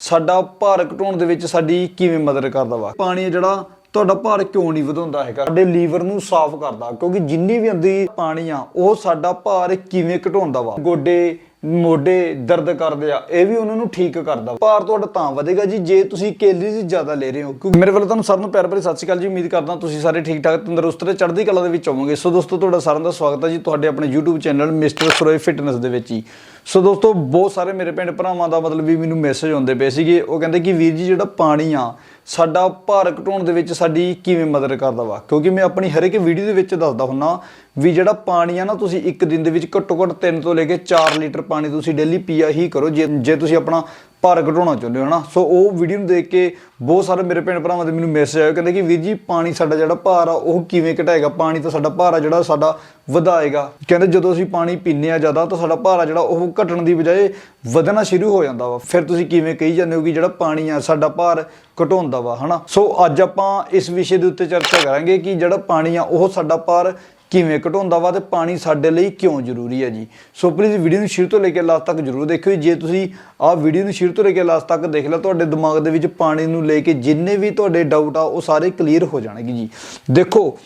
ਸਾਡਾ ਭਾਰ ਘਟਾਉਣ ਦੇ ਵਿੱਚ ਸਾਡੀ ਕਿਵੇਂ ਮਦਦ ਕਰਦਾ ਵਾ? ਪਾਣੀ ਜਿਹੜਾ ਤੁਹਾਡਾ ਭਾਰ ਕਿਉਂ ਨਹੀਂ ਵਧਾਉਂਦਾ ਹੈਗਾ? ਸਾਡੇ ਲੀਵਰ ਨੂੰ ਸਾਫ਼ ਕਰਦਾ, ਕਿਉਂਕਿ ਜਿੰਨੀ ਵੀ ਅੰਦਰ ਪਾਣੀ ਆ, ਉਹ ਸਾਡਾ ਭਾਰ ਕਿਵੇਂ ਘਟਾਉਂਦਾ ਵਾ? ਗੋਡੇ, ਮੋਢੇ ਦਰਦ ਕਰਦੇ ਆ, ਇਹ ਵੀ ਉਹਨਾਂ ਨੂੰ ਠੀਕ ਕਰਦਾ। ਭਾਰ ਤੁਹਾਡਾ ਤਾਂ ਵਧੇਗਾ ਜੀ, ਜੇ ਤੁਸੀਂ ਕੈਲਰੀਜ਼ ਜ਼ਿਆਦਾ ਲੈ ਰਹੇ ਹੋ, ਕਿਉਂਕਿ ਮੇਰੇ ਵੱਲੋਂ ਤੁਹਾਨੂੰ ਸਾਰਿਆਂ ਨੂੰ ਪਿਆਰ ਭਰੀ ਸਤਿ ਸ਼੍ਰੀ ਅਕਾਲ ਜੀ, ਉਮੀਦ ਕਰਦਾ ਤੁਸੀਂ ਸਾਰੇ ਠੀਕ ਠਾਕ, ਤੰਦਰੁਸਤ ਤੇ ਚੜ੍ਹਦੀ ਕਲਾ ਦੇ ਵਿੱਚ ਹੋਵੋਗੇ। ਸੋ ਦੋਸਤੋ, ਤੁਹਾਡਾ ਸਾਰਿਆਂ ਦਾ ਸਵਾਗਤ ਹੈ ਜੀ, ਤੁਹਾਡੇ ਆਪਣੇ YouTube channel mister Saroye fitness ਦੇ ਵਿੱਚ ਹੀ। ਸੋ ਦੋਸਤੋ, ਬਹੁਤ ਸਾਰੇ ਮੇਰੇ ਪਿੰਡ ਭਰਾਵਾਂ ਦਾ ਮਤਲਬ ਵੀ ਮੈਨੂੰ ਮੈਸੇਜ ਆਉਂਦੇ ਪਏ ਸੀਗੇ। ਉਹ ਕਹਿੰਦੇ ਕਿ ਵੀਰ ਜੀ, ਜਿਹੜਾ ਪਾਣੀ ਆ ਸਾਡਾ ਭਾਰ ਘਟਾਉਣ ਦੇ ਵਿੱਚ ਸਾਡੀ ਕਿਵੇਂ ਮਦਦ ਕਰਦਾ ਵਾ? ਕਿਉਂਕਿ ਮੈਂ ਆਪਣੀ ਹਰ ਇੱਕ ਵੀਡੀਓ ਦੇ ਵਿੱਚ ਦੱਸਦਾ ਹੁੰਨਾ ਵੀ ਜਿਹੜਾ ਪਾਣੀ ਆ ਨਾ ਤੁਸੀਂ ਇੱਕ ਦਿਨ ਦੇ ਵਿੱਚ ਘੱਟੋ ਘੱਟ 3 ਤੋਂ ਲੈ ਕੇ 4 ਲੀਟਰ ਪਾਣੀ ਤੁਸੀਂ ਡੇਲੀ ਪੀਆ ਹੀ ਕਰੋ, ਜੇ ਜੇ ਤੁਸੀਂ ਆਪਣਾ ਭਾਰ ਘਟਾਉਣਾ ਚਾਹੁੰਦੇ ਹੋ ਨਾ ਸੋ ਉਹ ਵੀਡੀਓ ਨੂੰ ਦੇਖ ਕੇ ਬਹੁਤ ਸਾਰੇ ਮੇਰੇ ਭੈਣ ਭਰਾਵਾਂ ਦੇ ਮੈਨੂੰ ਮੈਸੇਜ ਆਇਆ ਕਹਿੰਦੇ ਕਿ ਵੀਰ ਜੀ, ਪਾਣੀ ਸਾਡਾ ਜਿਹੜਾ ਭਾਰ ਆ, ਉਹ ਕਿਵੇਂ ਘਟਾਏਗਾ? ਪਾਣੀ ਤਾਂ ਸਾਡਾ ਭਾਰ ਆ ਜਿਹੜਾ, ਸਾਡਾ ਵਧਾਏਗਾ। ਕਹਿੰਦੇ ਜਦੋਂ ਅਸੀਂ ਪਾਣੀ ਪੀਂਦੇ ਆ ਜ਼ਿਆਦਾ, ਤਾਂ ਸਾਡਾ ਭਾਰ ਆ ਜਿਹੜਾ, ਉਹ ਘਟਣ ਦੀ ਬਜਾਏ ਵਧਣਾ ਸ਼ੁਰੂ ਹੋ ਜਾਂਦਾ ਵਾ। ਫਿਰ ਤੁਸੀਂ ਕਿਵੇਂ ਕਹੀ ਜਾਂਦੇ ਹੋ ਕਿ ਜਿਹੜਾ ਪਾਣੀ ਆ, ਸਾਡਾ ਭਾਰ ਘਟਾਉਂਦਾ ਵਾ, ਹਨਾ? ਸੋ ਅੱਜ ਆਪਾਂ ਇਸ ਵਿਸ਼ੇ ਦੇ ਉੱਤੇ ਚਰਚਾ ਕਰਾਂਗੇ ਕਿ ਜਿਹੜਾ ਪਾਣੀ ਆ, ਉਹ ਸਾਡਾ ਭਾਰ ਕਿਵੇਂ ਘਟਾਉਂਦਾ ਵਾ ਤੇ ਪਾਣੀ ਸਾਡੇ ਲਈ ਕਿਉਂ ਜ਼ਰੂਰੀ ਹੈ ਜੀ? ਸੋ ਪਲੀਜ਼ ਵੀਡੀਓ ਨੂੰ ਸ਼ੁਰੂ ਤੋਂ ਲੈ ਕੇ ਲਾਸਟ ਤੱਕ ਜ਼ਰੂਰ ਦੇਖਿਓ ਜੇ। ਤੁਸੀਂ ਆਹ ਵੀਡੀਓ ਨੂੰ ਸ਼ੁਰੂ ਤੋਂ ਲੈ ਕੇ ਲਾਸਟ ਤੱਕ ਦੇਖ ਲਿਆ, ਤੁਹਾਡੇ ਦਿਮਾਗ ਦੇ ਵਿੱਚ ਪਾਣੀ ਨੂੰ ਲੈ ਕੇ ਜਿੰਨੇ ਵੀ ਤੁਹਾਡੇ ਡਾਊਟ ਆ, ਉਹ ਸਾਰੇ ਕਲੀਅਰ ਹੋ ਜਾਣਗੇ ਜੀ। ਦੇਖੋ,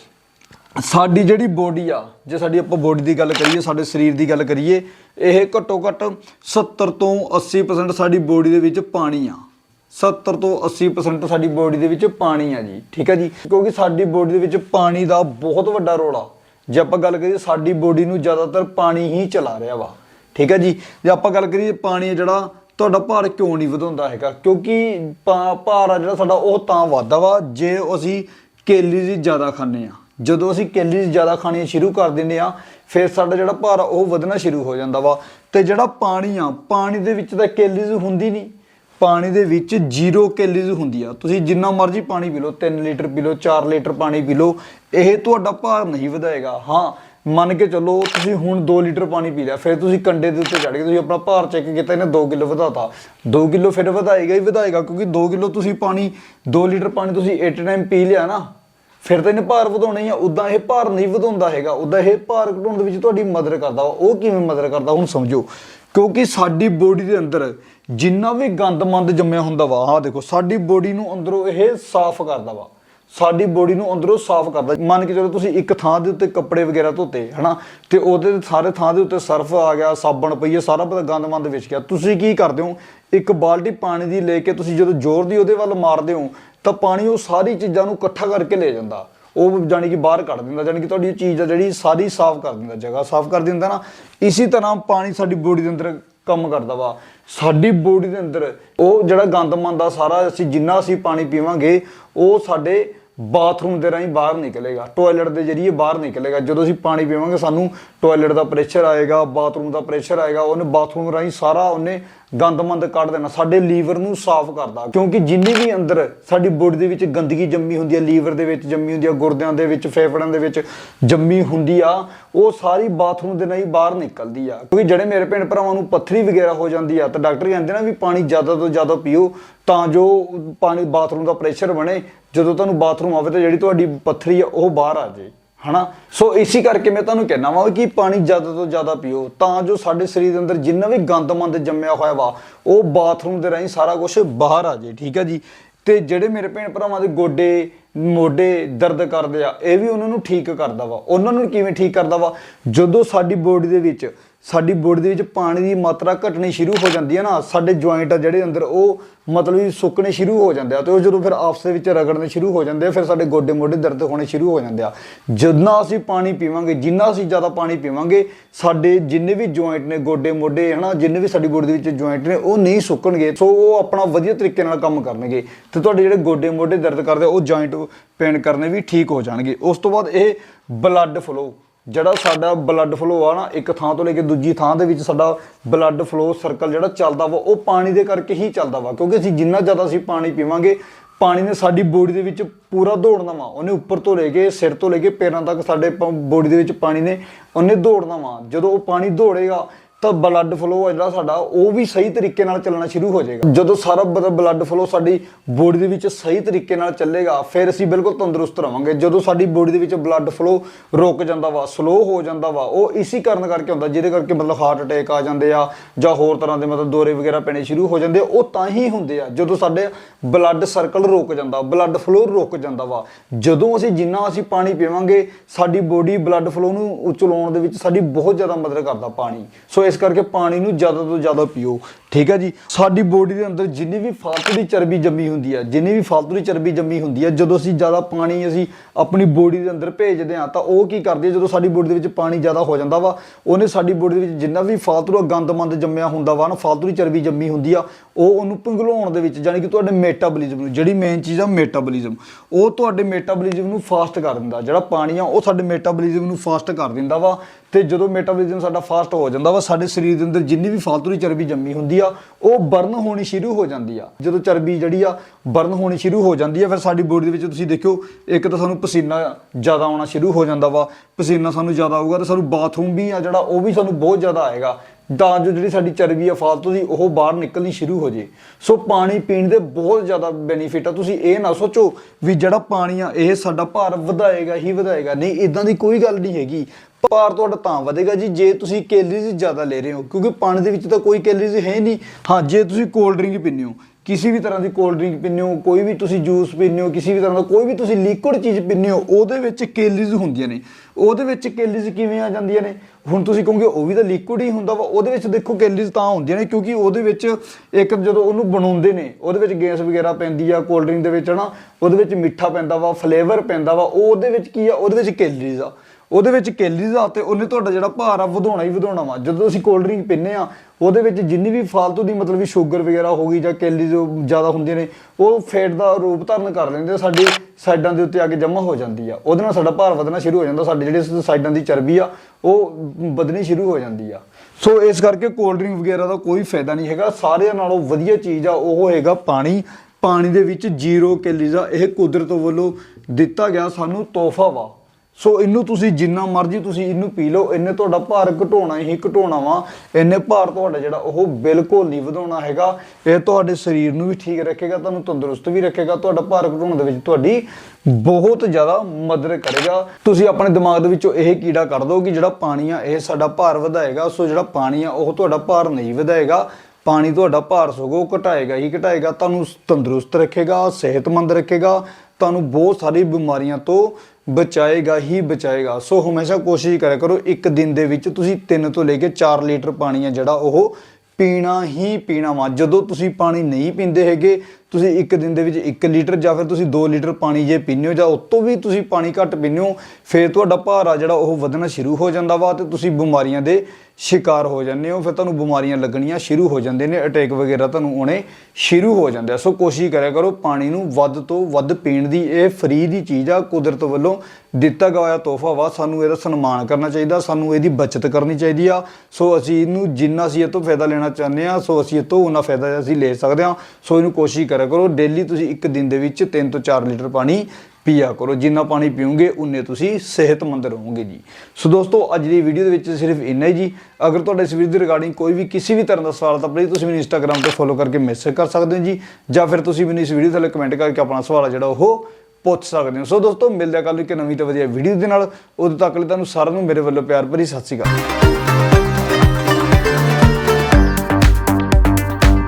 ਸਾਡੀ ਜਿਹੜੀ ਬੋਡੀ ਆ, ਜੇ ਸਾਡੀ ਆਪਾਂ ਬੋਡੀ ਦੀ ਗੱਲ ਕਰੀਏ, ਸਾਡੇ ਸਰੀਰ ਦੀ ਗੱਲ ਕਰੀਏ, ਇਹ ਘੱਟੋ ਘੱਟ 70 ਤੋਂ 80% ਸਾਡੀ ਬੋਡੀ ਦੇ ਵਿੱਚ ਪਾਣੀ ਆ। 70 ਤੋਂ 80% ਸਾਡੀ ਬੋਡੀ ਦੇ ਵਿੱਚ ਪਾਣੀ ਆ ਜੀ, ਠੀਕ ਆ ਜੀ? ਕਿਉਂਕਿ ਸਾਡੀ ਬੋਡੀ ਦੇ ਵਿੱਚ ਪਾਣੀ ਦਾ ਬਹੁਤ ਵੱਡਾ ਰੋਲ ਆ। ਜੇ ਆਪਾਂ ਗੱਲ ਕਰੀਏ ਸਾਡੀ ਬੋਡੀ ਨੂੰ ਜ਼ਿਆਦਾਤਰ ਪਾਣੀ ਹੀ ਚਲਾ ਰਿਹਾ ਵਾ। ਠੀਕ ਹੈ ਜੀ? ਜੇ ਆਪਾਂ ਗੱਲ ਕਰੀਏ ਪਾਣੀ ਆ ਜਿਹੜਾ, ਤੁਹਾਡਾ ਭਾਰ ਕਿਉਂ ਨਹੀਂ ਵਧਾਉਂਦਾ ਹੈਗਾ? ਕਿਉਂਕਿ ਪਾ- ਭਾਰ ਆ ਜਿਹੜਾ ਸਾਡਾ, ਉਹ ਤਾਂ ਵੱਧਦਾ ਵਾ। ਜੇ ਅਸੀਂ ਕੈਲਰੀਜ਼ ਜ਼ਿਆਦਾ ਖਾਂਦੇ ਆ ਜਦੋਂ ਅਸੀਂ ਕੈਲਰੀਜ਼ ਜ਼ਿਆਦਾ ਖਾਣੀਆਂ ਸ਼ੁਰੂ ਕਰ ਦਿੰਦੇ ਆ ਫਿਰ ਸਾਡਾ ਜਿਹੜਾ ਭਾਰ ਆ, ਉਹ ਵਧਣਾ ਸ਼ੁਰੂ ਹੋ ਜਾਂਦਾ ਵਾ। ਤੇ ਜਿਹੜਾ ਪਾਣੀ ਆ, ਪਾਣੀ ਦੇ ਵਿੱਚ ਤਾਂ ਕੈਲਰੀਜ਼ ਹੁੰਦੀ ਨਹੀਂ। ਪਾਣੀ ਦੇ ਵਿੱਚ ਜ਼ੀਰੋ ਕੈਲਰੀਜ਼ ਹੁੰਦੀ ਆ। ਤੁਸੀਂ ਜਿੰਨਾ ਮਰਜ਼ੀ ਪਾਣੀ ਪੀ ਲਓ 3 ਲੀਟਰ ਪੀ ਲਓ 4 ਲੀਟਰ ਪਾਣੀ ਪੀ ਲਓ, ਇਹ ਤੁਹਾਡਾ ਭਾਰ ਨਹੀਂ ਵਧਾਏਗਾ। ਹਾਂ, ਮੰਨ ਕੇ ਚੱਲੋ ਤੁਸੀਂ ਹੁਣ 2 ਲੀਟਰ ਪਾਣੀ ਪੀ ਲਿਆ, ਫਿਰ ਤੁਸੀਂ ਕੰਡੇ ਦੇ ਉੱਤੇ ਚੜ ਗਏ ਤੁਸੀਂ ਆਪਣਾ ਭਾਰ ਚੈੱਕ ਕੀਤਾ, ਇਹਨੇ 2 ਕਿਲੋ ਵਧਾਤਾ। 2 ਕਿਲੋ ਫਿਰ ਵਧਾਏਗਾ ਹੀ ਵਧਾਏਗਾ, ਕਿਉਂਕਿ 2 ਕਿਲੋ ਤੁਸੀਂ ਪਾਣੀ 2 ਲੀਟਰ ਪਾਣੀ ਤੁਸੀਂ ਏਟ ਟਾਈਮ ਪੀ ਲਿਆ ਨਾ, ਫਿਰ ਤਾਂ ਇਹਨੇ ਭਾਰ ਵਧਾਉਣਾ ਹੀ ਆ। ਉਦਾਂ ਇਹ ਭਾਰ ਨਹੀਂ ਵਧਾਉਂਦਾ ਹੈਗਾ ਉਦਾਂ ਇਹ ਭਾਰ ਘਟਾਉਣ ਦੇ ਵਿੱਚ ਤੁਹਾਡੀ ਮਦਦ ਕਰਦਾ ਵਾ। ਉਹ ਕਿਵੇਂ ਮਦਦ ਕਰਦਾ, ਹੁਣ ਸਮਝੋ। ਕਿਉਂਕਿ ਸਾਡੀ ਬੋਡੀ ਦੇ ਅੰਦਰ ਜਿੰਨਾ ਵੀ ਗੰਦਮੰਦ ਜੰਮਿਆ ਹੁੰਦਾ ਵਾ, ਆਹ ਦੇਖੋ, ਸਾਡੀ ਬੋਡੀ ਨੂੰ ਅੰਦਰੋਂ ਇਹ ਸਾਫ਼ ਕਰਦਾ ਵਾ। ਸਾਡੀ ਬੋਡੀ ਨੂੰ ਅੰਦਰੋਂ ਸਾਫ਼ ਕਰਦਾ। ਮੰਨ ਕੇ ਚਲੋ ਤੁਸੀਂ ਇੱਕ ਥਾਂ ਦੇ ਉੱਤੇ ਕੱਪੜੇ ਵਗੈਰਾ ਧੋਤੇ, ਹਨਾ? ਤੇ ਉਹਦੇ ਸਾਰੇ ਥਾਂ ਦੇ ਉੱਤੇ ਸਰਫ ਆ ਗਿਆ, ਸਾਬਣ ਪਈ ਹੈ ਸਾਰਾ ਪਤਾ ਗੰਦਮੰਦ ਵਿੱਚ ਗਿਆ। ਤੁਸੀਂ ਕੀ ਕਰਦੇ ਹੋ? ਇੱਕ ਬਾਲਟੀ ਪਾਣੀ ਦੀ ਲੈ ਕੇ ਤੁਸੀਂ ਜਦੋਂ ਜ਼ੋਰ ਦੀ ਉਹਦੇ ਵੱਲ ਮਾਰਦੇ ਹੋ, ਤਾਂ ਪਾਣੀ ਉਹ ਸਾਰੀ ਚੀਜ਼ਾਂ ਨੂੰ ਇਕੱਠਾ ਕਰਕੇ ਲੈ ਜਾਂਦਾ। ਉਹ ਜਾਨੀ ਕਿ ਬਾਹਰ ਕੱਢ ਦਿੰਦਾ ਜਾਨੀ ਕਿ ਤੁਹਾਡੀ ਇਹ ਚੀਜ਼ ਆ ਜਿਹੜੀ ਸਾਰੀ ਸਾਫ਼ ਕਰ ਦਿੰਦਾ, ਜਗ੍ਹਾ ਸਾਫ਼ ਕਰ ਦਿੰਦਾ ਨਾ, ਇਸੇ ਤਰ੍ਹਾਂ ਪਾਣੀ ਸਾਡੀ ਬੋਡੀ ਦੇ ਅੰਦਰ ਕੰਮ ਕਰਦਾ ਵਾ। ਸਾਡੀ ਬੋਡੀ ਦੇ ਅੰਦਰ ਉਹ ਜਿਹੜਾ ਗੰਦ ਮੰਦਾ ਸਾਰਾ ਅਸੀਂ ਜਿੰਨਾ ਅਸੀਂ ਪਾਣੀ ਪੀਵਾਂਗੇ, ਉਹ ਸਾਡੇ ਬਾਥਰੂਮ ਦੇ ਰਾਹੀਂ ਬਾਹਰ ਨਿਕਲੇਗਾ, ਟਾਇਲਟ ਦੇ ਜਰੀਏ ਬਾਹਰ ਨਿਕਲੇਗਾ। ਜਦੋਂ ਅਸੀਂ ਪਾਣੀ ਪੀਵਾਂਗੇ, ਸਾਨੂੰ ਟਾਇਲਟ ਦਾ ਪ੍ਰੈਸ਼ਰ ਆਏਗਾ, ਬਾਥਰੂਮ ਦਾ ਪ੍ਰੈਸ਼ਰ ਆਏਗਾ, ਉਹਨੇ ਬਾਥਰੂਮ ਰਾਹੀਂ ਸਾਰਾ ਉਹਨੇ ਗੰਦਮੰਦ ਕੱਢ ਦੇਣਾ, ਸਾਡੇ ਲੀਵਰ ਨੂੰ ਸਾਫ਼ ਕਰਦਾ। ਕਿਉਂਕਿ ਜਿੰਨੀ ਵੀ ਅੰਦਰ ਸਾਡੀ ਬੋਡੀ ਦੇ ਵਿੱਚ ਗੰਦਗੀ ਜੰਮੀ ਹੁੰਦੀ ਹੈ ਲੀਵਰ ਦੇ ਵਿੱਚ ਜੰਮੀ ਹੁੰਦੀ ਹੈ ਗੁਰਦਿਆਂ ਦੇ ਵਿੱਚ, ਫੇਫੜਿਆਂ ਦੇ ਵਿੱਚ ਜੰਮੀ ਹੁੰਦੀ ਆ, ਉਹ ਸਾਰੀ ਬਾਥਰੂਮ ਦੇ ਰਾਹੀਂ ਬਾਹਰ ਨਿਕਲਦੀ ਆ। ਕਿਉਂਕਿ ਜਿਹੜੇ ਮੇਰੇ ਭੈਣ ਭਰਾਵਾਂ ਨੂੰ ਪੱਥਰੀ ਵਗੈਰਾ ਹੋ ਜਾਂਦੀ ਆ, ਤਾਂ ਡਾਕਟਰ ਕਹਿੰਦੇ ਨਾ ਵੀ ਪਾਣੀ ਜ਼ਿਆਦਾ ਤੋਂ ਜ਼ਿਆਦਾ ਪੀਓ, ਤਾਂ ਜੋ ਪਾਣੀ ਬਾਥਰੂਮ ਦਾ ਪ੍ਰੈਸ਼ਰ ਬਣੇ। ਜਦੋਂ ਤੁਹਾਨੂੰ ਬਾਥਰੂਮ ਆਵੇ ਤਾਂ ਜਿਹੜੀ ਤੁਹਾਡੀ ਪੱਥਰੀ ਆ, ਉਹ ਬਾਹਰ ਆ ਜਾਏ। ਹਨਾ? ਸੋ ਇਸੇ ਕਰਕੇ ਮੈਂ ਤੁਹਾਨੂੰ ਕਹਿਣਾ ਵਾਂ ਕਿ ਪਾਣੀ ਜ਼ਿਆਦਾ ਤੋਂ ਜ਼ਿਆਦਾ ਪੀਓ, ਤਾਂ ਜੋ ਸਾਡੇ ਸਰੀਰ ਦੇ ਅੰਦਰ ਜਿੰਨਾ ਵੀ ਗੰਦਮੰਦ ਜੰਮਿਆ ਹੋਇਆ ਵਾ, ਉਹ ਬਾਥਰੂਮ ਦੇ ਰਾਹੀਂ ਸਾਰਾ ਕੁਝ ਬਾਹਰ ਆ ਜਾਏ, ਠੀਕ ਹੈ ਜੀ? ਤੇ ਜਿਹੜੇ ਮੇਰੇ ਭੈਣ ਭਰਾਵਾਂ ਦੇ ਗੋਡੇ, ਮੋਢੇ ਦਰਦ ਕਰਦੇ ਆ, ਇਹ ਵੀ ਉਹਨਾਂ ਨੂੰ ਠੀਕ ਕਰਦਾ ਵਾ। ਉਹਨਾਂ ਨੂੰ ਕਿਵੇਂ ਠੀਕ ਕਰਦਾ ਵਾ? ਜਦੋਂ ਸਾਡੀ ਬੋਡੀ ਦੇ ਵਿੱਚ ਸਾਡੀ ਬੋਡੀ ਦੇ ਵਿੱਚ ਪਾਣੀ ਦੀ ਮਾਤਰਾ ਘਟਣੀ ਸ਼ੁਰੂ ਹੋ ਜਾਂਦੀ ਹੈ ਨਾ, ਸਾਡੇ ਜੁਆਇੰਟ ਆ ਜਿਹੜੇ ਅੰਦਰ, ਉਹ ਮਤਲਬ ਵੀ ਸੁੱਕਣੇ ਸ਼ੁਰੂ ਹੋ ਜਾਂਦੇ ਆ ਤੇ ਉਹ ਜਦੋਂ ਫਿਰ ਆਪਸ ਦੇ ਵਿੱਚ ਰਗੜਨੇ ਸ਼ੁਰੂ ਹੋ ਜਾਂਦੇ ਆ, ਫਿਰ ਸਾਡੇ ਗੋਡੇ ਮੋਢੇ ਦਰਦ ਹੋਣੇ ਸ਼ੁਰੂ ਹੋ ਜਾਂਦੇ ਆ। ਜਿੰਨਾ ਅਸੀਂ ਪਾਣੀ ਪੀਵਾਂਗੇ, ਜਿੰਨਾ ਅਸੀਂ ਜ਼ਿਆਦਾ ਪਾਣੀ ਪੀਵਾਂਗੇ, ਸਾਡੇ ਜਿੰਨੇ ਵੀ ਜੁਆਇੰਟ ਨੇ, ਗੋਡੇ ਮੋਢੇ ਹਨਾ, ਜਿੰਨੇ ਵੀ ਸਾਡੀ ਬੋਡੀ ਦੇ ਵਿੱਚ ਜੁਆਇੰਟ ਨੇ, ਉਹ ਨਹੀਂ ਸੁੱਕਣਗੇ, ਸੋ ਉਹ ਆਪਣਾ ਵਧੀਆ ਤਰੀਕੇ ਨਾਲ ਕੰਮ ਕਰਨਗੇ ਤੇ ਤੁਹਾਡੇ ਜਿਹੜੇ ਗੋਡੇ ਮੋਢੇ ਦਰਦ ਕਰਦੇ ਉਹ ਜੁਆਇੰਟ ਪੇਨ ਕਰਨੇ ਵੀ ਠੀਕ ਹੋ ਜਾਣਗੇ। ਉਸ ਤੋਂ ਬਾਅਦ ਇਹ ਬਲੱਡ ਫਲੋ ਜਿਹੜਾ ਸਾਡਾ ਬਲੱਡ ਫਲੋ ਆ ਨਾ, ਇੱਕ ਥਾਂ ਤੋਂ ਲੈ ਕੇ ਦੂਜੀ ਥਾਂ ਦੇ ਵਿੱਚ ਸਾਡਾ ਬਲੱਡ ਫਲੋ ਸਰਕਲ ਜਿਹੜਾ ਚੱਲਦਾ ਵਾ, ਉਹ ਪਾਣੀ ਦੇ ਕਰਕੇ ਹੀ ਚੱਲਦਾ ਵਾ। ਕਿਉਂਕਿ ਅਸੀਂ ਜਿੰਨਾ ਜ਼ਿਆਦਾ ਅਸੀਂ ਪਾਣੀ ਪੀਵਾਂਗੇ, ਪਾਣੀ ਨੇ ਸਾਡੀ ਬੋਡੀ ਦੇ ਵਿੱਚ ਪੂਰਾ ਦੌੜਨਾ ਵਾ। ਉਹਨੇ ਉੱਪਰ ਤੋਂ ਲੈ ਕੇ ਸਿਰ ਤੋਂ ਲੈ ਕੇ ਪੈਰਾਂ ਤੱਕ ਸਾਡੇ ਬੋਡੀ ਦੇ ਵਿੱਚ ਪਾਣੀ ਨੇ ਉਹਨੇ ਦੌੜਨਾ ਵਾ। ਜਦੋਂ ਉਹ ਪਾਣੀ ਦੌੜੇਗਾ ਤਾਂ ਬਲੱਡ ਫਲੋ ਹੈ ਜਿਹੜਾ ਸਾਡਾ, ਉਹ ਵੀ ਸਹੀ ਤਰੀਕੇ ਨਾਲ ਚੱਲਣਾ ਸ਼ੁਰੂ ਹੋ ਜਾਏਗਾ। ਜਦੋਂ ਸਾਰਾ ਬਲੱਡ ਫਲੋ ਸਾਡੀ ਬੋਡੀ ਦੇ ਵਿੱਚ ਸਹੀ ਤਰੀਕੇ ਨਾਲ ਚੱਲੇਗਾ, ਫਿਰ ਅਸੀਂ ਬਿਲਕੁਲ ਤੰਦਰੁਸਤ ਰਵਾਂਗੇ। ਜਦੋਂ ਸਾਡੀ ਬੋਡੀ ਦੇ ਵਿੱਚ ਬਲੱਡ ਫਲੋ ਰੁਕ ਜਾਂਦਾ ਵਾ ਸਲੋ ਹੋ ਜਾਂਦਾ ਵਾ, ਉਹ ਇਸੇ ਕਾਰਨ ਕਰਕੇ ਹੁੰਦਾ, ਜਿਹਦੇ ਕਰਕੇ ਮਤਲਬ ਹਾਰਟ ਅਟੈਕ ਆ ਜਾਂਦੇ ਆ, ਜਾਂ ਹੋਰ ਤਰ੍ਹਾਂ ਦੇ ਮਤਲਬ ਦੌਰੇ ਵਗੈਰਾ ਪੈਣੇ ਸ਼ੁਰੂ ਹੋ ਜਾਂਦੇ ਆ ਉਹ ਤਾਂ ਹੀ ਹੁੰਦੇ ਆ। ਜਦੋਂ ਸਾਡੇ ਬਲੱਡ ਸਰਕਲ ਰੁਕ ਜਾਂਦਾ ਬਲੱਡ ਫਲੋ ਰੁਕ ਜਾਂਦਾ ਵਾ, ਜਦੋਂ ਅਸੀਂ ਜਿੰਨਾ ਅਸੀਂ ਪਾਣੀ ਪੀਵਾਂਗੇ, ਸਾਡੀ ਬੋਡੀ ਬਲੱਡ ਫਲੋ ਨੂੰ ਚਲਾਉਣ ਦੇ ਵਿੱਚ ਸਾਡੀ ਬਹੁਤ ਜ਼ਿਆਦਾ ਮਦਦ ਕਰਦਾ ਪਾਣੀ। ਸੋ ਇਸ ਕਰਕੇ ਪਾਣੀ ਨੂੰ ਜ਼ਿਆਦਾ ਤੋਂ ਜ਼ਿਆਦਾ ਪੀਓ, ਠੀਕ ਹੈ ਜੀ? ਸਾਡੀ ਬੋਡੀ ਦੇ ਅੰਦਰ ਜਿੰਨੀ ਵੀ ਫਾਲਤੂ ਦੀ ਚਰਬੀ ਜੰਮੀ ਹੁੰਦੀ ਹੈ, ਜਿੰਨੀ ਵੀ ਫਾਲਤੂ ਦੀ ਚਰਬੀ ਜੰਮੀ ਹੁੰਦੀ ਹੈ, ਜਦੋਂ ਅਸੀਂ ਜ਼ਿਆਦਾ ਪਾਣੀ ਅਸੀਂ ਆਪਣੀ ਬੋਡੀ ਦੇ ਅੰਦਰ ਭੇਜਦੇ ਹਾਂ, ਤਾਂ ਉਹ ਕੀ ਕਰਦੀ ਹੈ ਜਦੋਂ ਸਾਡੀ ਬੋਡੀ ਦੇ ਵਿੱਚ ਪਾਣੀ ਜ਼ਿਆਦਾ ਹੋ ਜਾਂਦਾ ਵਾ, ਉਹਨੇ ਸਾਡੀ ਬੋਡੀ ਦੇ ਵਿੱਚ ਜਿੰਨਾ ਵੀ ਫਾਲਤੂ ਦਾ ਗੰਦਮੰਦ ਜੰਮਿਆ ਹੁੰਦਾ ਵਾ ਨਾ ਫਾਲਤੂ ਦੀ ਚਰਬੀ ਜੰਮੀ ਹੁੰਦੀ ਆ ਉਹ ਉਹਨੂੰ ਪਿਘਲਾਉਣ ਦੇ ਵਿੱਚ ਯਾਨੀ ਕਿ ਤੁਹਾਡੇ ਮੈਟਾਬੋਲਿਜ਼ਮ ਨੂੰ, ਜਿਹੜੀ ਮੇਨ ਚੀਜ਼ ਆ ਮੈਟਾਬੋਲਿਜ਼ਮ ਉਹ ਤੁਹਾਡੇ ਮੈਟਾਬੋਲਿਜ਼ਮ ਨੂੰ ਫਾਸਟ ਕਰ ਦਿੰਦਾ। ਜਿਹੜਾ ਪਾਣੀ ਆ, ਉਹ ਸਾਡੇ ਮੈਟਾਬੋਲਿਜ਼ਮ ਨੂੰ ਫਾਸਟ ਕਰ ਦਿੰਦਾ ਵਾ। ਤੇ ਜਦੋਂ ਮੈਟਾਬੋਲਿਜ਼ਮ ਸਾਡਾ ਫਾਸਟ ਹੋ ਜਾਂਦਾ ਵਾ, ਸਾਡੇ ਸਰੀਰ ਦੇ ਅੰਦਰ ਜਿੰਨੀ ਵੀ ਫਾਲਤੂ ਦੀ ਚਰਬੀ ਜੰਮੀ ਹੁੰਦੀ ਆ, ਉਹ ਬਰਨ ਹੋਣੀ ਸ਼ੁਰੂ ਹੋ ਜਾਂਦੀ ਆ। ਜਦੋਂ ਚਰਬੀ ਜਿਹੜੀ ਆ, ਬਰਨ ਹੋਣੀ ਸ਼ੁਰੂ ਹੋ ਜਾਂਦੀ ਆ, ਫਿਰ ਸਾਡੀ ਬੋਡੀ ਦੇ ਵਿੱਚ ਤੁਸੀਂ ਦੇਖਿਓ, ਇੱਕ ਤਾਂ ਸਾਨੂੰ ਪਸੀਨਾ ਜ਼ਿਆਦਾ ਆਉਣਾ ਸ਼ੁਰੂ ਹੋ ਜਾਂਦਾ ਵਾ। ਪਸੀਨਾ ਸਾਨੂੰ ਜ਼ਿਆਦਾ ਆਊਗਾ ਤੇ ਸਾਨੂੰ ਬਾਥਰੂਮ ਵੀ ਆ ਜਿਹੜਾ, ਉਹ ਵੀ ਸਾਨੂੰ ਬਹੁਤ ਜ਼ਿਆਦਾ ਆਏਗਾ। ਤਾਂ ਜੋ ਜਿਹੜੀ ਸਾਡੀ ਚਰਬੀ ਆ, ਫਾਲਤੂ ਦੀ, ਉਹ ਬਾਹਰ ਨਿਕਲਣੀ ਸ਼ੁਰੂ ਹੋ ਜੇ। ਸੋ ਪਾਣੀ ਪੀਣ ਦੇ ਬਹੁਤ ਜ਼ਿਆਦਾ ਬੈਨੀਫਿਟ ਆ। ਤੁਸੀਂ ਇਹ ਨਾ ਸੋਚੋ ਵੀ ਜਿਹੜਾ ਪਾਣੀ ਆ, ਇਹ ਸਾਡਾ ਭਾਰ ਵਧਾਏਗਾ, ਹੀ ਵਧਾਏਗਾ। ਨਹੀਂ ਇਦਾਂ ਦੀ ਕੋਈ ਗੱਲ ਨਹੀਂ ਹੈਗੀ। ਭਾਰ ਤੁਹਾਡਾ ਤਾਂ ਵਧੇਗਾ ਜੀ, ਜੇ ਤੁਸੀਂ ਕੈਲਰੀਜ਼ ਜ਼ਿਆਦਾ ਲੈ ਰਹੇ ਹੋ। ਕਿਉਂਕਿ ਪਾਣੀ ਦੇ ਵਿੱਚ ਤਾਂ ਕੋਈ ਕੈਲਰੀਜ਼ ਹੈ ਨਹੀਂ। ਹਾਂ, ਜੇ ਤੁਸੀਂ ਕੋਲਡ ਡਰਿੰਕ ਪੀਂਦੇ ਹੋ ਕਿਸੇ ਵੀ ਤਰ੍ਹਾਂ ਦੀ ਕੋਲਡ ਡਰਿੰਕ ਪੀਂਦੇ ਹੋ, ਕੋਈ ਵੀ ਤੁਸੀਂ ਜੂਸ ਪੀਂਦੇ ਹੋ, ਕਿਸੇ ਵੀ ਤਰ੍ਹਾਂ ਦਾ ਕੋਈ ਵੀ ਤੁਸੀਂ ਲਿਕੁਇਡ ਚੀਜ਼ ਪੀਂਦੇ ਹੋ, ਉਹਦੇ ਵਿੱਚ ਕੈਲਰੀਜ਼ ਹੁੰਦੀਆਂ ਨੇ। ਉਹਦੇ ਵਿੱਚ ਕੈਲਰੀਜ਼ ਕਿਵੇਂ ਆ ਜਾਂਦੀਆਂ ਨੇ? ਹੁਣ ਤੁਸੀਂ ਕਹੋਗੇ ਉਹ ਵੀ ਤਾਂ ਲਿਕੁਇਡ ਹੀ ਹੁੰਦਾ ਵਾ, ਉਹਦੇ ਵਿੱਚ ਦੇਖੋ ਕੈਲਰੀਜ਼ ਤਾਂ ਹੁੰਦੀਆਂ ਨੇ, ਕਿਉਂਕਿ ਉਹਦੇ ਵਿੱਚ ਇੱਕ ਜਦੋਂ ਉਹਨੂੰ ਬਣਾਉਂਦੇ ਨੇ, ਉਹਦੇ ਵਿੱਚ ਗੈਸ ਵਗੈਰਾ ਪੈਂਦੀ ਆ ਕੋਲਡ ਡਰਿੰਕ ਦੇ ਵਿੱਚ ਹਨਾ, ਉਹਦੇ ਵਿੱਚ ਮਿੱਠਾ ਪੈਂਦਾ ਵਾ ਫਲੇਵਰ ਪੈਂਦਾ ਵਾ ਉਹ ਉਹਦੇ ਵਿੱਚ ਕੀ ਆ, ਉਹਦੇ ਵਿੱਚ ਕੈਲਰੀਜ਼ ਆ। ਉਹਦੇ ਵਿੱਚ ਕੈਲਰੀਜ਼ ਆ ਤੇ ਉਹਨੇ ਤੁਹਾਡਾ ਜਿਹੜਾ ਭਾਰ ਆ ਵਧਾਉਣਾ ਹੀ ਵਧਾਉਣਾ ਵਾ। ਜਦੋਂ ਅਸੀਂ ਕੋਲਡ ਡਰਿੰਕ ਪੀਂਦੇ ਆ ਉਹਦੇ ਵਿੱਚ ਜਿੰਨੀ ਵੀ ਫਾਲਤੂ ਦੀ ਮਤਲਬ ਵੀ ਸ਼ੂਗਰ ਵਗੈਰਾ ਹੋ ਗਈ ਜਾਂ ਕੈਲਰੀਜ਼ ਜ਼ਿਆਦਾ ਹੁੰਦੀਆਂ ਨੇ ਉਹ ਫੈਟ ਦਾ ਰੂਪ ਧਾਰਨ ਕਰ ਲੈਂਦੇ ਆ, ਸਾਡੀ ਸਾਈਡਾਂ ਦੇ ਉੱਤੇ ਆ ਕੇ ਜਮ੍ਹਾਂ ਹੋ ਜਾਂਦੀ ਆ। ਉਹਦੇ ਨਾਲ ਸਾਡਾ ਭਾਰ ਵਧਣਾ ਸ਼ੁਰੂ ਹੋ ਜਾਂਦਾ ਸਾਡੇ ਜਿਹੜੇ ਸਾਈਡਾਂ ਦੀ ਚਰਬੀ ਆ ਉਹ ਵਧਣੀ ਸ਼ੁਰੂ ਹੋ ਜਾਂਦੀ ਆ। ਸੋ ਇਸ ਕਰਕੇ ਕੋਲਡ ਡਰਿੰਕ ਵਗੈਰਾ ਦਾ ਕੋਈ ਫਾਇਦਾ ਨਹੀਂ ਹੈਗਾ। ਸਾਰਿਆਂ ਨਾਲੋਂ ਵਧੀਆ ਚੀਜ਼ ਆ ਉਹ ਹੈਗਾ ਪਾਣੀ। ਪਾਣੀ ਦੇ ਵਿੱਚ ਜ਼ੀਰੋ ਕੈਲਰੀਜ਼ ਆ ਇਹ ਕੁਦਰਤ ਵੱਲੋਂ ਦਿੱਤਾ ਗਿਆ ਸਾਨੂੰ ਤੋਹਫਾ ਵਾ। ਸੋ ਇਹਨੂੰ ਤੁਸੀਂ ਜਿੰਨਾ ਮਰਜ਼ੀ ਤੁਸੀਂ ਇਹਨੂੰ ਪੀ ਲਓ, ਇਹਨੇ ਤੁਹਾਡਾ ਭਾਰ ਘਟਾਉਣਾ ਹੀ ਘਟਾਉਣਾ ਵਾ। ਇਹਨੇ ਭਾਰ ਤੁਹਾਡਾ ਜਿਹੜਾ ਉਹ ਬਿਲਕੁਲ ਨਹੀਂ ਵਧਾਉਣਾ ਹੈਗਾ। ਇਹ ਤੁਹਾਡੇ ਸਰੀਰ ਨੂੰ ਵੀ ਠੀਕ ਰੱਖੇਗਾ, ਤੁਹਾਨੂੰ ਤੰਦਰੁਸਤ ਵੀ ਰੱਖੇਗਾ। ਤੁਹਾਡਾ ਭਾਰ ਘਟਾਉਣ ਦੇ ਵਿੱਚ ਤੁਹਾਡੀ ਬਹੁਤ ਜ਼ਿਆਦਾ ਮਦਦ ਕਰੇਗਾ। ਤੁਸੀਂ ਆਪਣੇ ਦਿਮਾਗ ਦੇ ਵਿੱਚੋਂ ਇਹ ਕੀੜਾ ਕੱਢ ਦਿਓ ਕਿ ਜਿਹੜਾ ਪਾਣੀ ਆ, ਇਹ ਸਾਡਾ ਭਾਰ ਵਧਾਏਗਾ। ਸੋ ਜਿਹੜਾ ਪਾਣੀ ਆ, ਉਹ ਤੁਹਾਡਾ ਭਾਰ ਨਹੀਂ ਵਧਾਏਗਾ। ਪਾਣੀ ਤੁਹਾਡਾ ਭਾਰ ਸਗੋਂ ਘਟਾਏਗਾ ਹੀ ਘਟਾਏਗਾ। ਤੁਹਾਨੂੰ ਤੰਦਰੁਸਤ ਰੱਖੇਗਾ, ਸਿਹਤਮੰਦ ਰੱਖੇਗਾ। ਤੁਹਾਨੂੰ ਬਹੁਤ ਸਾਰੀ ਬਿਮਾਰੀਆਂ ਤੋਂ ਬਚਾਏਗਾ ਹੀ ਬਚਾਏਗਾ। ਸੋ ਹਮੇਸ਼ਾ ਕੋਸ਼ਿਸ਼ ਕਰਿਆ ਕਰੋ, ਇੱਕ ਦਿਨ ਦੇ ਵਿੱਚ ਤੁਸੀਂ 3 ਤੋਂ ਲੈ ਕੇ 4 ਲੀਟਰ ਪਾਣੀ ਆ ਜਿਹੜਾ ਉਹ ਪੀਣਾ ਹੀ ਪੀਣਾ ਵਾ। ਜਦੋਂ ਤੁਸੀਂ ਪਾਣੀ ਨਹੀਂ ਪੀਂਦੇ ਹੈਗੇ ਤੁਸੀਂ ਇੱਕ ਦਿਨ ਦੇ ਵਿੱਚ 1 ਲੀਟਰ ਜਾਂ ਫਿਰ ਤੁਸੀਂ 2 ਲੀਟਰ ਪਾਣੀ ਜੇ ਪੀਂਦੇ ਹੋ ਜਾਂ ਉਸ ਤੋਂ ਵੀ ਤੁਸੀਂ ਪਾਣੀ ਘੱਟ ਪੀਂਦੇ ਹੋ, ਫਿਰ ਤੁਹਾਡਾ ਭਾਰ ਆ ਜਿਹੜਾ ਉਹ ਵਧਣਾ ਸ਼ੁਰੂ ਹੋ ਜਾਂਦਾ ਵਾ ਤੇ ਤੁਸੀਂ ਬਿਮਾਰੀਆਂ ਦੇ ਸ਼ਿਕਾਰ ਹੋ ਜਾਂਦੇ ਹੋ, ਫਿਰ ਤੁਹਾਨੂੰ ਬਿਮਾਰੀਆਂ ਲੱਗਣੀਆਂ ਸ਼ੁਰੂ ਹੋ ਜਾਂਦੇ ਨੇ ਅਟੈਕ ਵਗੈਰਾ ਤੁਹਾਨੂੰ ਆਉਣੇ ਸ਼ੁਰੂ ਹੋ ਜਾਂਦੇ ਆ। ਸੋ ਕੋਸ਼ਿਸ਼ ਕਰਿਆ ਕਰੋ ਪਾਣੀ ਨੂੰ ਵੱਧ ਤੋਂ ਵੱਧ ਪੀਣ ਦੀ, ਇਹ ਫ੍ਰੀ ਦੀ ਚੀਜ਼ ਆ, ਕੁਦਰਤ ਵੱਲੋਂ ਦਿੱਤਾ ਗਿਆ ਹੋਇਆ ਤੋਹਫਾ ਵਾ, ਸਾਨੂੰ ਇਹਦਾ ਸਨਮਾਨ ਕਰਨਾ ਚਾਹੀਦਾ, ਸਾਨੂੰ ਇਹਦੀ ਬਚਤ ਕਰਨੀ ਚਾਹੀਦੀ ਆ। ਸੋ ਅਸੀਂ ਇਹਨੂੰ ਜਿੰਨਾ ਅਸੀਂ ਇਹ ਤੋਂ ਫਾਇਦਾ ਲੈਣਾ ਚਾਹੁੰਦੇ ਆ, ਸੋ ਅਸੀਂ ਇਹ ਤੋਂ ਉਹਨਾਂ ਫਾਇਦਾ ਅਸੀਂ ਲੈ ਸਕਦੇ ਆ। ਸੋ ਇਹਨੂੰ ਕੋਸ਼ਿਸ਼ ਕਰ ਕਰਿਆ ਕਰੋ। ਡੇਲੀ ਤੁਸੀਂ ਇੱਕ ਦਿਨ ਦੇ ਵਿੱਚ 3 ਤੋਂ 4 ਲੀਟਰ ਪਾਣੀ ਪੀਆ ਕਰੋ। ਜਿੰਨਾ ਪਾਣੀ ਪੀਓਗੇ, ਉਨੇ ਤੁਸੀਂ ਸਿਹਤਮੰਦ ਰਹੋਗੇ ਜੀ। ਸੋ ਦੋਸਤੋ, ਅੱਜ ਦੀ ਵੀਡੀਓ ਦੇ ਵਿੱਚ ਸਿਰਫ ਇੰਨਾ ਹੀ ਜੀ। ਅਗਰ ਤੁਹਾਡੇ ਇਸ ਵੀਡੀਓ ਦੇ ਰਿਗਾਰਡਿੰਗ ਕੋਈ ਵੀ ਕਿਸੇ ਵੀ ਤਰ੍ਹਾਂ ਦਾ ਸਵਾਲ ਤਾਂ ਪਲੀਜ਼ ਤੁਸੀਂ ਮੈਨੂੰ ਇੰਸਟਾਗ੍ਰam ਤੇ ਫੋਲੋ ਕਰਕੇ ਮੈਸੇਜ ਕਰ ਸਕਦੇ ਹੋ ਜੀ। ਜਾਂ ਫਿਰ ਤੁਸੀਂ ਮੈਨੂੰ ਇਸ ਵੀਡੀਓ ਥੱਲੇ ਕਮੈਂਟ ਕਰਕੇ ਆਪਣਾ ਸਵਾਲ ਜਿਹੜਾ ਉਹ ਪੁੱਛ ਸਕਦੇ ਹੋ। ਸੋ ਦੋਸਤੋ, ਮਿਲਦੇ ਆ ਕੱਲ ਇੱਕ ਨਵੀਂ ਤੇ ਵਧੀਆ ਵੀਡੀਓ ਦੇ ਨਾਲ। ਉਦੋਂ ਤੱਕ ਲਈ ਤੁਹਾਨੂੰ ਸਾਰਿਆਂ ਨੂੰ ਮੇਰੇ ਵੱਲੋਂ ਪਿਆਰ ਭਰੀ ਸਤਿ ਸ਼੍ਰੀ ਅਕਾਲ।